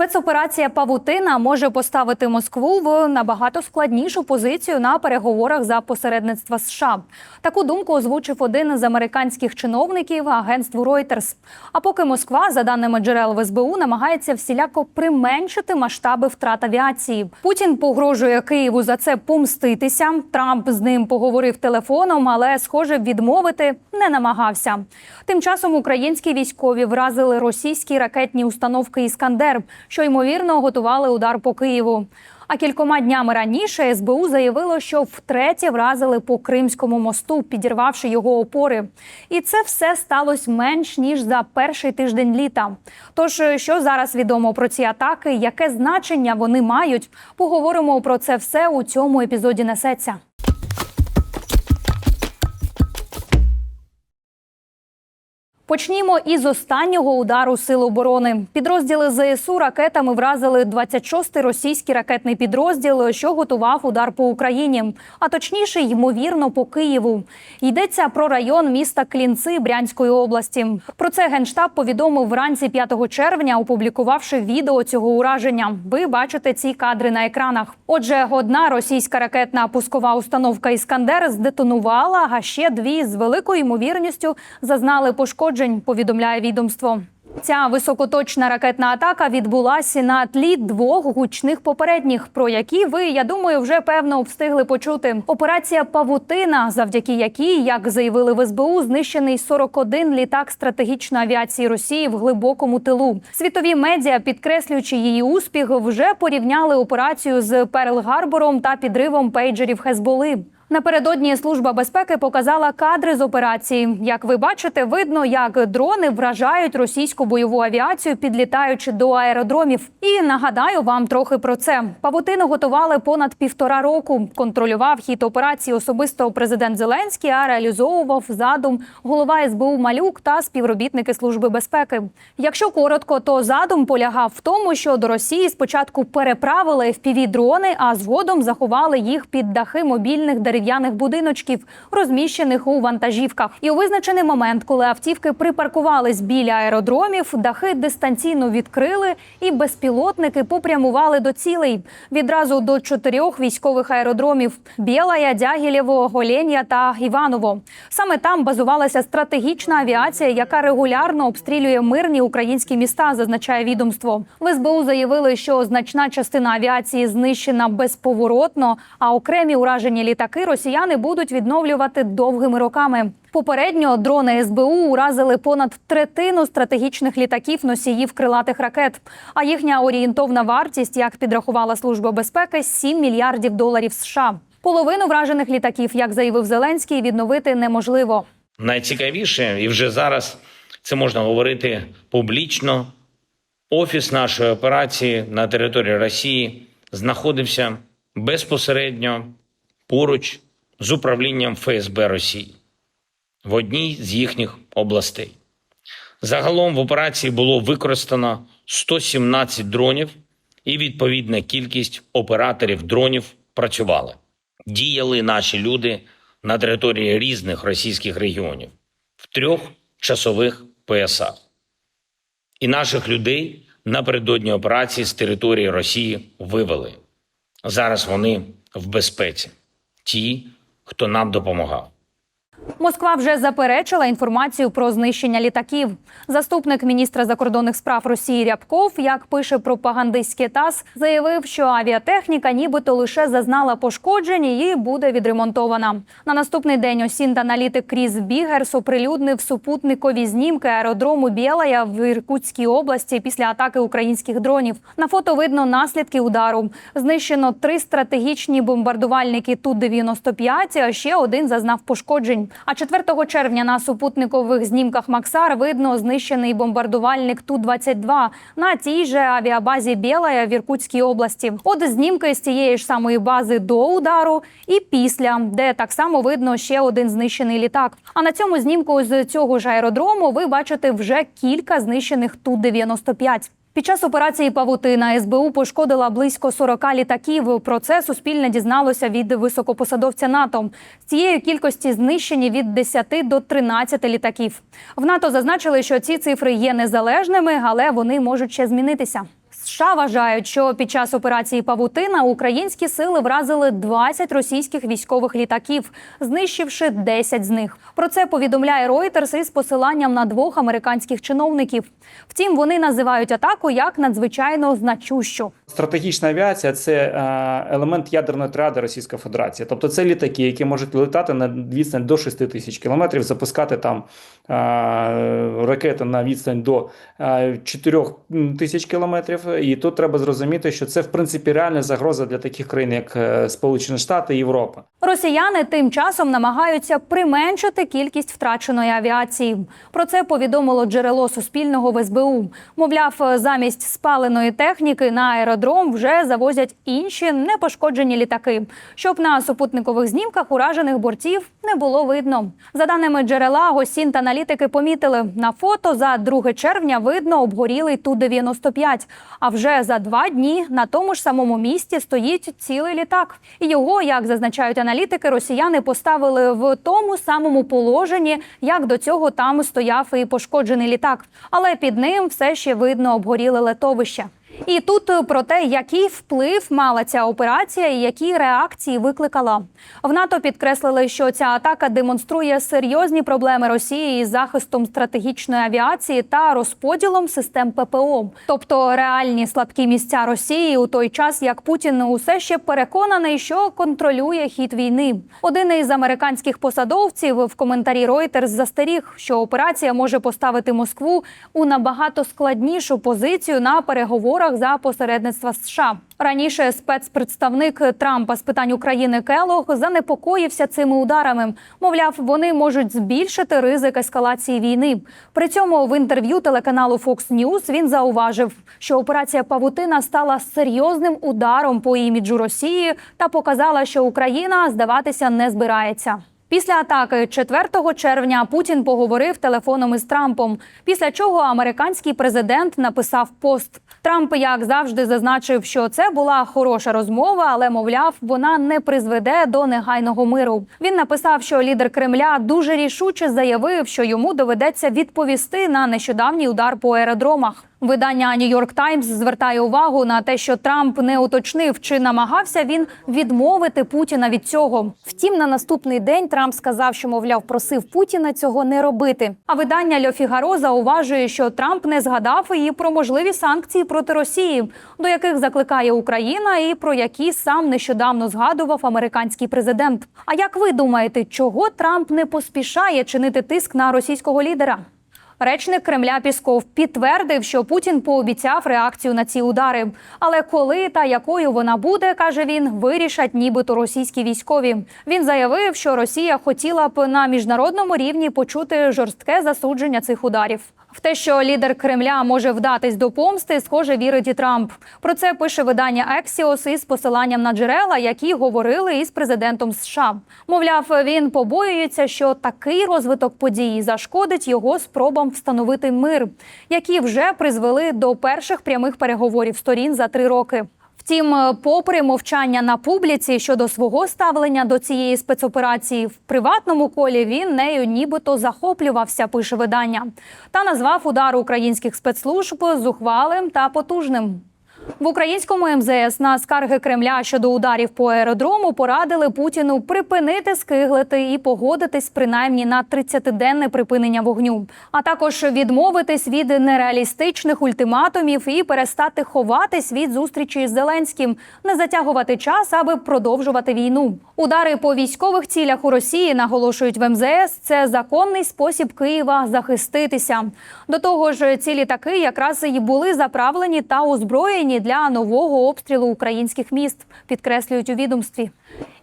Спецоперація Павутина може поставити Москву в набагато складнішу позицію на переговорах за посередництва США. Таку думку озвучив один з американських чиновників агентству Reuters. А поки Москва, за даними джерел в СБУ, намагається всіляко применшити масштаби втрат авіації. Путін погрожує Києву за це помститися. Трамп з ним поговорив телефоном, але, схоже, відмовити не намагався. Тим часом українські військові вразили російські ракетні установки Іскандер, що ймовірно готували удар по Києву. А кількома днями раніше СБУ заявило, що втретє вразили по Кримському мосту, підірвавши його опори. І це все сталося менш ніж за перший тиждень літа. Тож, що зараз відомо про ці атаки, яке значення вони мають? Поговоримо про це все у цьому епізоді несеться. Почнімо із останнього удару сил оборони. Підрозділи ЗСУ ракетами вразили 26-й російський ракетний підрозділ, що готував удар по Україні, а точніше, ймовірно, по Києву. Йдеться про район міста Клінци Брянської області. Про це генштаб повідомив вранці 5 червня, опублікувавши відео цього ураження. Ви бачите ці кадри на екранах. Отже, одна російська ракетна пускова установка Іскандер здетонувала, а ще дві з великою ймовірністю зазнали пошкоджень. Повідомляє відомство. Ця високоточна ракетна атака відбулася на тлі двох гучних попередніх, про які ви, я думаю, вже певно встигли почути. Операція Павутина, завдяки якій, як заявили в СБУ, знищений 41 літак стратегічної авіації Росії в глибокому тилу. Світові медіа, підкреслюючи її успіх, вже порівняли операцію з Перл-Гарбором та підривом пейджерів Хезболи. Напередодні служба безпеки показала кадри з операції. Як ви бачите, видно, як дрони вражають російську бойову авіацію, підлітаючи до аеродромів. І нагадаю вам трохи про це. Павутину готували понад півтора року. Контролював хід операції особисто президент Зеленський, а реалізовував задум голова СБУ Малюк та співробітники служби безпеки. Якщо коротко, то задум полягав в тому, що до Росії спочатку переправили fpv дрони, а згодом заховали їх під дахи мобільних дерев'яних дерев'яних будиночків, розміщених у вантажівках. І у визначений момент, коли автівки припаркувались біля аеродромів, дахи дистанційно відкрили, і безпілотники попрямували до цілей відразу до чотирьох військових аеродромів: Білая, Дягілєво, Голеня та Іваново. Саме там базувалася стратегічна авіація, яка регулярно обстрілює мирні українські міста, зазначає відомство. В СБУ заявили, що значна частина авіації знищена безповоротно, а окремі уражені літаки росіяни будуть відновлювати довгими роками. Попередньо дрони СБУ уразили понад третину стратегічних літаків носіїв крилатих ракет. А їхня орієнтовна вартість, як підрахувала служба безпеки, 7 мільярдів доларів США. Половину вражених літаків, як заявив Зеленський, відновити неможливо. Найцікавіше, і вже зараз це можна говорити публічно. Офіс нашої операції на території Росії знаходився безпосередньо поруч з управлінням ФСБ Росії в одній з їхніх областей. Загалом в операції було використано 117 дронів, і відповідна кількість операторів дронів працювали. Діяли наші люди на території різних російських регіонів в трьох часових поясах. І наших людей напередодні операції з території Росії вивели. Зараз вони в безпеці ті, хто нам допомагав. Москва вже заперечила інформацію про знищення літаків. Заступник міністра закордонних справ Росії Рябков, як пише пропагандистський ТАСС, заявив, що авіатехніка нібито лише зазнала пошкоджень і буде відремонтована. На наступний день осінт-аналітик Кріс Бігерс оприлюднив супутникові знімки аеродрому Білая в Іркутській області після атаки українських дронів. На фото видно наслідки удару. Знищено три стратегічні бомбардувальники Ту-95, а ще один зазнав пошкоджень. А 4 червня на супутникових знімках Максар видно знищений бомбардувальник Ту-22 на тій же авіабазі Білая в Іркутській області. От знімки з цієї ж самої бази до удару і після, де так само видно ще один знищений літак. А на цьому знімку з цього ж аеродрому ви бачите вже кілька знищених Ту-95. Під час операції Павутина СБУ пошкодила близько 40 літаків. Про це суспільне дізналося від високопосадовця НАТО. З цієї кількості знищені від 10 до 13 літаків. В НАТО зазначили, що ці цифри є незалежними, але вони можуть ще змінитися. США вважають, що під час операції Павутина українські сили вразили 20 російських військових літаків, знищивши 10 з них. Про це повідомляє Reuters із посиланням на двох американських чиновників. Втім, вони називають атаку як надзвичайно значущу. Стратегічна авіація це е, елемент ядерної тріади Російської Федерації. Тобто це літаки, які можуть летати на відстань до 6 тисяч кілометрів, запускати там е, ракети на відстань до е, 4 тисяч кілометрів. І тут треба зрозуміти, що це в принципі реальна загроза для таких країн, як е, Сполучені Штати і Європа. Росіяни тим часом намагаються применшити кількість втраченої авіації. Про це повідомило джерело Суспільного в СБУ. Мовляв, замість спаленої техніки на аеродром вже завозять інші непошкоджені літаки, щоб на супутникових знімках уражених бортів не було видно. За даними джерела, госінт-аналітики помітили на фото за 2 червня видно обгорілий ту 95 А вже за два дні на тому ж самому місці стоїть цілий літак. І його, як зазначають аналітики, росіяни поставили в тому самому положенні, як до цього там стояв і пошкоджений літак. Але під ним все ще видно обгоріле летовище. І тут е, про те, який вплив мала ця операція і які реакції викликала. В НАТО підкреслили, що ця атака демонструє серйозні проблеми Росії із захистом стратегічної авіації та розподілом систем ППО, тобто реальні слабкі місця Росії у той час, як Путін усе ще переконаний, що контролює хід війни. Один із американських посадовців в коментарі Reuters застеріг, що операція може поставити Москву у набагато складнішу позицію на переговорах за посередництва США. Раніше спецпредставник Трампа з питань України Келог занепокоївся цими ударами. Мовляв, вони можуть збільшити ризик ескалації війни. При цьому в інтерв'ю телеканалу Fox News він зауважив, що операція Павутина стала серйозним ударом по іміджу Росії та показала, що Україна здаватися не збирається. Після атаки 4 червня Путін поговорив телефоном із Трампом. Після чого американський президент написав пост. Трамп, як завжди, зазначив, що це була хороша розмова, але мовляв, вона не призведе до негайного миру. Він написав, що лідер Кремля дуже рішуче заявив, що йому доведеться відповісти на нещодавній удар по аеродромах. Видання New York Times звертає увагу на те, що Трамп не уточнив, чи намагався він відмовити Путіна від цього. Втім, на наступний день Трамп сказав, що мовляв, просив Путіна цього не робити. А видання Льо Фігаро зауважує, що Трамп не згадав і про можливі санкції проти Росії, до яких закликає Україна, і про які сам нещодавно згадував американський президент. А як ви думаєте, чого Трамп не поспішає чинити тиск на російського лідера? Речник Кремля Пісков підтвердив, що Путін пообіцяв реакцію на ці удари. Але коли та якою вона буде, каже він, вирішать нібито російські військові. Він заявив, що Росія хотіла б на міжнародному рівні почути жорстке засудження цих ударів. В те, що лідер Кремля може вдатись до помсти, схоже, вірить і Трамп. Про це пише видання Ексіос із посиланням на джерела, які говорили із президентом США. Мовляв, він побоюється, що такий розвиток подій зашкодить його спробам встановити мир, які вже призвели до перших прямих переговорів сторін за три роки. Втім, попри мовчання на публіці щодо свого ставлення до цієї спецоперації, в приватному колі він нею нібито захоплювався, пише видання, та назвав удар українських спецслужб зухвалим та потужним. В українському МЗС на скарги Кремля щодо ударів по аеродрому порадили Путіну припинити скиглити і погодитись принаймні на 30-денне припинення вогню, а також відмовитись від нереалістичних ультиматумів і перестати ховатись від зустрічі з Зеленським, не затягувати час, аби продовжувати війну. Удари по військових цілях у Росії наголошують в МЗС. Це законний спосіб Києва захиститися. До того ж, ці літаки якраз і були заправлені та озброєні для нового обстрілу українських міст, підкреслюють у відомстві.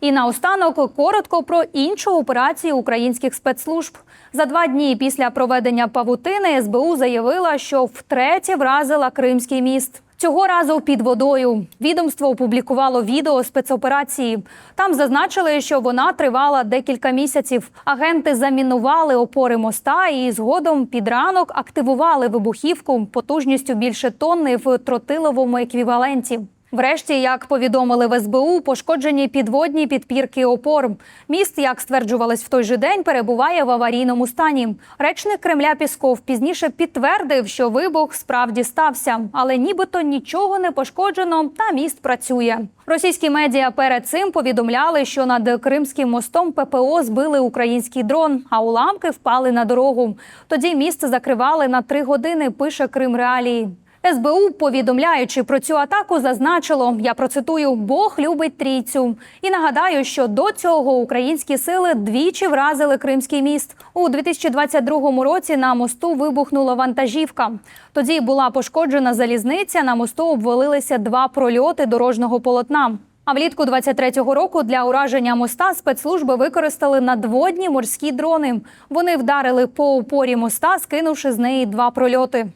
І наостанок коротко про іншу операцію українських спецслужб. За два дні після проведення павутини СБУ заявила, що втретє вразила Кримський міст. Цього разу під водою відомство опублікувало відео спецоперації. Там зазначили, що вона тривала декілька місяців. Агенти замінували опори моста і згодом під ранок активували вибухівку потужністю більше тонни в тротиловому еквіваленті. Врешті, як повідомили в СБУ, пошкоджені підводні підпірки опор. Міст, як стверджувалось в той же день, перебуває в аварійному стані. Речник Кремля Пісков пізніше підтвердив, що вибух справді стався, але нібито нічого не пошкоджено, та міст працює. Російські медіа перед цим повідомляли, що над Кримським мостом ППО збили український дрон, а уламки впали на дорогу. Тоді міст закривали на три години. Пише Крим Реалії. СБУ, повідомляючи про цю атаку, зазначило: я процитую: Бог любить трійцю. І нагадаю, що до цього українські сили двічі вразили Кримський міст. У 2022 році на мосту вибухнула вантажівка. Тоді була пошкоджена залізниця. На мосту обвалилися два прольоти дорожнього полотна. А влітку 23-го року для ураження моста спецслужби використали надводні морські дрони. Вони вдарили по опорі моста, скинувши з неї два прольоти.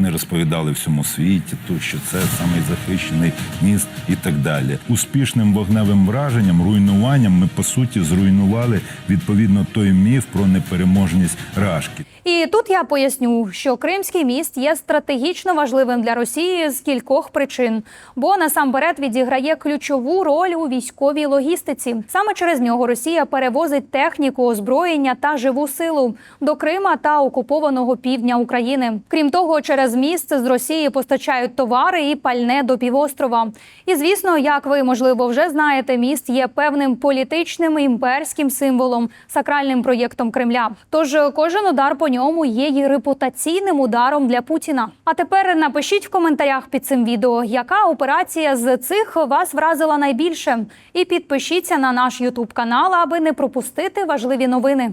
Вони розповідали всьому світі, тут що це самий захищений міст і так далі. Успішним вогневим враженням, руйнуванням ми по суті зруйнували відповідно той міф про непереможність Рашки. І тут я поясню, що Кримський міст є стратегічно важливим для Росії з кількох причин, бо насамперед відіграє ключову роль у військовій логістиці. Саме через нього Росія перевозить техніку, озброєння та живу силу до Крима та окупованого півдня України. Крім того, через міст з Росії постачають товари і пальне до півострова. І звісно, як ви можливо вже знаєте, міст є певним політичним імперським символом, сакральним проєктом Кремля. Тож кожен удар по ньому є й репутаційним ударом для Путіна. А тепер напишіть в коментарях під цим відео, яка операція з цих вас вразила найбільше. І підпишіться на наш Ютуб канал, аби не пропустити важливі новини.